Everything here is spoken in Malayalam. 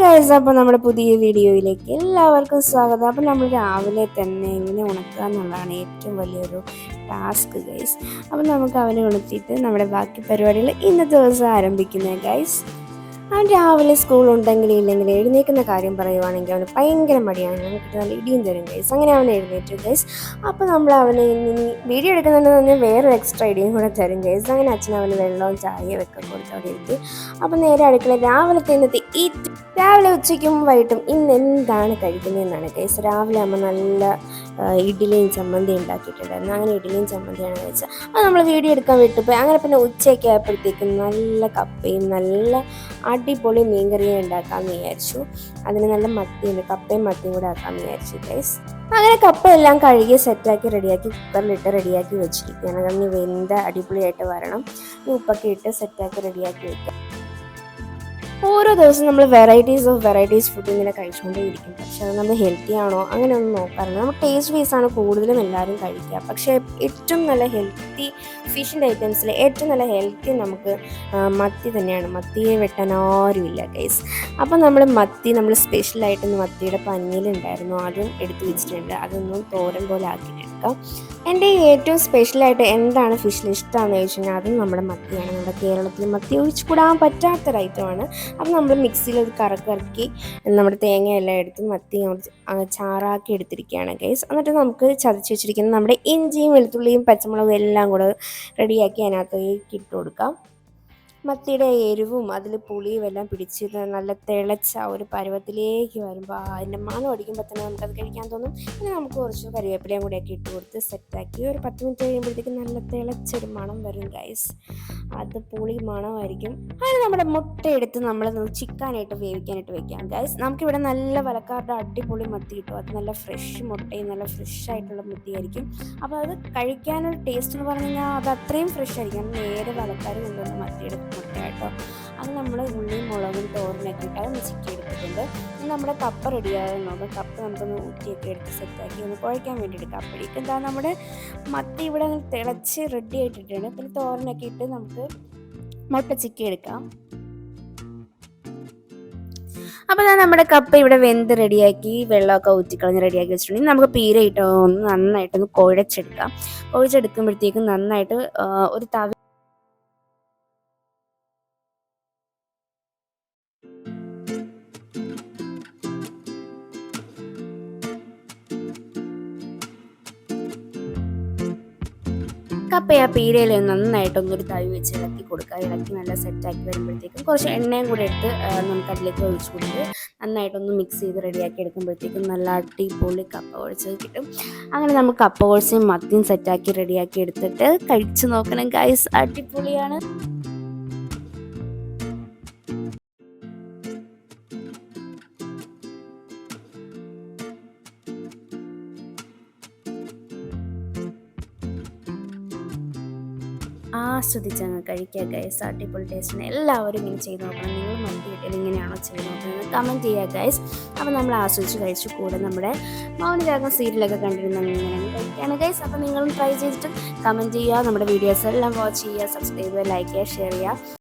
ഗൈസ് അപ്പോൾ നമ്മുടെ പുതിയ വീഡിയോയിലേക്ക് എല്ലാവർക്കും സ്വാഗതം. അപ്പോൾ നമ്മൾ രാവിലെ തന്നെ എങ്ങനെ ഉണക്കുക എന്നുള്ളതാണ് ഏറ്റവും വലിയൊരു ടാസ്ക് ഗൈസ് അപ്പോൾ നമുക്ക് അവനെ ഉണർത്തിയിട്ട് നമ്മുടെ ബാക്കി പരിപാടികൾ ഇന്നത്തെ ദിവസം ആരംഭിക്കുന്നത് ഗൈസ് അവൻ രാവിലെ സ്കൂൾ ഉണ്ടെങ്കിലും ഇല്ലെങ്കിൽ എഴുന്നേക്കുന്ന കാര്യം പറയുവാണെങ്കിൽ അവന് ഭയങ്കര മടിയാണ്. നമുക്ക് നല്ല ഇടിയും തരും ഗൈസ് അങ്ങനെ അവൻ എഴുന്നേറ്റു ഗൈസ് അപ്പോൾ നമ്മൾ അവനെ ഇനി വീഡിയോ എടുക്കുന്നുണ്ടെന്ന് പറഞ്ഞാൽ വേറെ എക്സ്ട്രാ ഇടിയും കൂടെ തരും ഗൈസ് അങ്ങനെ അച്ഛൻ അവന് വെള്ളവും ചായയും ഒക്കെ കൊടുത്ത് അവിടെ അപ്പോൾ നേരെ അടുക്കള രാവിലെ ഇന്നത്തെ ഈ രാവിലെ ഉച്ചയ്ക്കും വൈകിട്ടും ഇന്ന് എന്താണ് കഴിക്കുന്നതെന്നാണ് കേസ് രാവിലെ അമ്മ നല്ല ഇഡ്ഡലിയും ചമ്മന്തി ഉണ്ടാക്കിയിട്ടുണ്ടായിരുന്നു. അങ്ങനെ ഇഡ്ഡലിയും ചമ്മന്തിയാണ് കഴിച്ചത്. അത് നമ്മൾ വീഡിയോ എടുക്കാൻ വിട്ടുപോയി അങ്ങനെ പിന്നെ ഉച്ചയൊക്കെ ആയപ്പോഴത്തേക്കും നല്ല കപ്പയും നല്ല അടിപൊളി മീൻകറിയും ഉണ്ടാക്കാമെന്ന് വിചാരിച്ചു. അതിന് നല്ല മത്തിയുണ്ട് കപ്പയും മത്തിയും കൂടെ ആക്കാമെന്ന് വിചാരിച്ചു ഗൈസ് അങ്ങനെ കപ്പ എല്ലാം കഴുകി സെറ്റാക്കി റെഡിയാക്കി കുക്കറിലിട്ട് റെഡിയാക്കി വെച്ചിരിക്കുകയാണ്. അതിന് വെന്ത അടിപൊളിയായിട്ട് വരണം. ഉപ്പൊക്കെ ഇട്ട് സെറ്റാക്കി റെഡിയാക്കി വെക്കാം. ഓരോ ദിവസം നമ്മൾ വെറൈറ്റീസ് ഓഫ് വെറൈറ്റീസ് ഫുഡ് ഇങ്ങനെ കഴിച്ചുകൊണ്ടേയിരിക്കും. പക്ഷെ അത് നമ്മൾ ഹെൽത്തി ആണോ അങ്ങനെ ഒന്നും നോക്കാറില്ല. നമ്മൾ ടേസ്റ്റ് ബേസ് ആണ് കൂടുതലും എല്ലാവരും കഴിക്കുക. പക്ഷേ ഏറ്റവും നല്ല ഹെൽത്തി ഫിഷിന്റെ ഐറ്റംസിൽ ഏറ്റവും നല്ല ഹെൽത്തി നമുക്ക് മത്തി തന്നെയാണ്. മത്തിയെ വെട്ടാൻ ആരുമില്ല കേസ് അപ്പം നമ്മൾ മത്തി നമ്മൾ സ്പെഷ്യലായിട്ട് മത്തിയുടെ പഞ്ഞിലുണ്ടായിരുന്നു അതും എടുത്തു വെച്ചിട്ടുണ്ട്. അതൊന്നും തോരൻ പോലെ ആക്കിയിട്ടെടുക്കാം എന്റെ ഏറ്റവും സ്പെഷ്യലായിട്ട് എന്താണ് ഫിഷിൽ ഇഷ്ടമാണെന്ന് ചോദിച്ചു കഴിഞ്ഞാൽ അതും നമ്മുടെ മത്തിയാണ്. നമ്മുടെ കേരളത്തിൽ മത്തി ഒഴിച്ചു കൂടാൻ പറ്റാത്തൊരു ഐറ്റമാണ് അപ്പോൾ നമ്മൾ മിക്സിയിൽ ഒരു കറക്കിറക്കി നമ്മുടെ തേങ്ങയെല്ലാം എടുത്ത് മത്തി ചാറാക്കി എടുത്തിരിക്കുകയാണ് ഗൈസ് എന്നിട്ട് നമുക്ക് ചതച്ച് വെച്ചിരിക്കുന്ന നമ്മുടെ ഇഞ്ചിയും വെളുത്തുള്ളിയും പച്ചമുളകും എല്ലാം കൂടെ റെഡിയാക്കി അതിനകത്തേക്ക് ഇട്ട് കൊടുക്കാം. മത്തിയുടെ എരിവും അതിൽ പുളിയും എല്ലാം പിടിച്ച് നല്ല തിളച്ച ഒരു പരുവത്തിലേക്ക് വരുമ്പോൾ അതിന്റെ മണം അടിക്കുമ്പോൾ തന്നെ നമുക്കത് കഴിക്കാൻ തോന്നും. പിന്നെ നമുക്ക് കുറച്ച് കറിവേപ്പിലയും കൂടെയൊക്കെ ഇട്ട് കൊടുത്ത് സെറ്റാക്കി ഒരു പത്ത് മിനിറ്റ് കഴിയുമ്പോഴത്തേക്കും നല്ല തിളച്ചൊരു മണം വരും ഗൈസ് അത് പുളി മണമായിരിക്കും. അതിന് നമ്മുടെ മുട്ട എടുത്ത് നമ്മൾ ചിക്കാനായിട്ട് വേവിക്കാനായിട്ട് വെക്കാം ഗൈസ് നമുക്കിവിടെ നല്ല വലക്കാരുടെ അടിപൊളി മത്തി കിട്ടും. അത് നല്ല ഫ്രഷ് മുട്ടയും നല്ല ഫ്രഷ് ആയിട്ടുള്ള മത്തിയായിരിക്കും. അപ്പോൾ അത് കഴിക്കാനൊരു ടേസ്റ്റ് എന്ന് പറഞ്ഞു കഴിഞ്ഞാൽ അത് അത്രയും ഫ്രഷ് ആയിരിക്കും. നേരെ വലക്കാർ കൊണ്ടുവന്ന മത്തിയുടെ മുട്ട കേട്ടോ അത് നമ്മൾ ഉള്ളിയും മുളകും തോരനൊക്കെ ഇട്ട് അത് ചിക്കി എടുത്തിട്ടുണ്ട്. നമ്മുടെ കപ്പ റെഡിയാകാൻ നോക്കാം. കപ്പ നമുക്കൊന്ന് ഊറ്റിയൊക്കെ എടുത്ത് സെറ്റാക്കി ഒന്ന് കുഴയ്ക്കാൻ വേണ്ടിയിട്ട് കപ്പടിക്ക് എന്താ നമ്മുടെ മത്തി ഇവിടെ തിളച്ച് റെഡി ആയിട്ടിട്ടുണ്ട്. പിന്നെ തോരനൊക്കെ ഇട്ട് നമുക്ക് മുട്ട ചിക്കി എടുക്കാം. അപ്പോൾ ഞാൻ നമ്മുടെ കപ്പ ഇവിടെ വെന്ത് റെഡിയാക്കി വെള്ളമൊക്കെ ഊറ്റിക്കളഞ്ഞ് റെഡിയാക്കി വെച്ചിട്ടുണ്ടെങ്കിൽ നമുക്ക് പീരയിട്ട് ഒന്ന് നന്നായിട്ടൊന്ന് കുഴച്ചെടുക്കാം. കുഴച്ചെടുക്കുമ്പോഴത്തേക്കും നന്നായിട്ട് ഒരു തവി കപ്പ ആ പീരയിൽ നന്നായിട്ടൊന്നൊരു തഴി വെച്ച് ഇളക്കി കൊടുക്കുക. ഇളക്കി നല്ല സെറ്റാക്കി വരുമ്പോഴത്തേക്കും കുറച്ച് എണ്ണയും കൂടി എടുത്ത് നമുക്ക് അതിലേക്ക് ഒഴിച്ച് കൊടുത്ത് നന്നായിട്ടൊന്ന് മിക്സ് ചെയ്ത് റെഡിയാക്കി എടുക്കുമ്പോഴത്തേക്കും നല്ല അടിപൊളി കപ്പ കുഴച്ചത് കിട്ടും. അങ്ങനെ നമുക്ക് കപ്പ കുഴച്ചും മത്തിയും സെറ്റാക്കി റെഡിയാക്കി എടുത്തിട്ട് കഴിച്ചു നോക്കണം ഗൈസ് അടിപൊളിയാണ്. ആസ്വദിച്ചങ്ങ് കഴിക്കുക ഗൈസ് അടിപൊളി ടേസ്റ്റിന് എല്ലാവരും ഇങ്ങനെ ചെയ്ത് നോക്കണം. നിങ്ങൾ മന്തി ഇങ്ങനെയാണോ ചെയ്ത് നോക്കുന്നത് കമന്റ് ചെയ്യുക ഗൈസ് അപ്പോൾ നമ്മൾ ആസ്വദിച്ച് കഴിച്ചു കൂടെ നമ്മുടെ മൗനരാഗം സീരിയലൊക്കെ കണ്ടിരുന്ന ഇങ്ങനെയാണ് കഴിക്കുകയാണ് ഗൈസ് അപ്പോൾ നിങ്ങളും ട്രൈ ചെയ്തിട്ട് കമന്റ് ചെയ്യുക. നമ്മുടെ വീഡിയോസ് എല്ലാം വാച്ച് ചെയ്യുക സബ്സ്ക്രൈബ് ചെയ്യുക ലൈക്ക് ചെയ്യുക ഷെയർ ചെയ്യുക.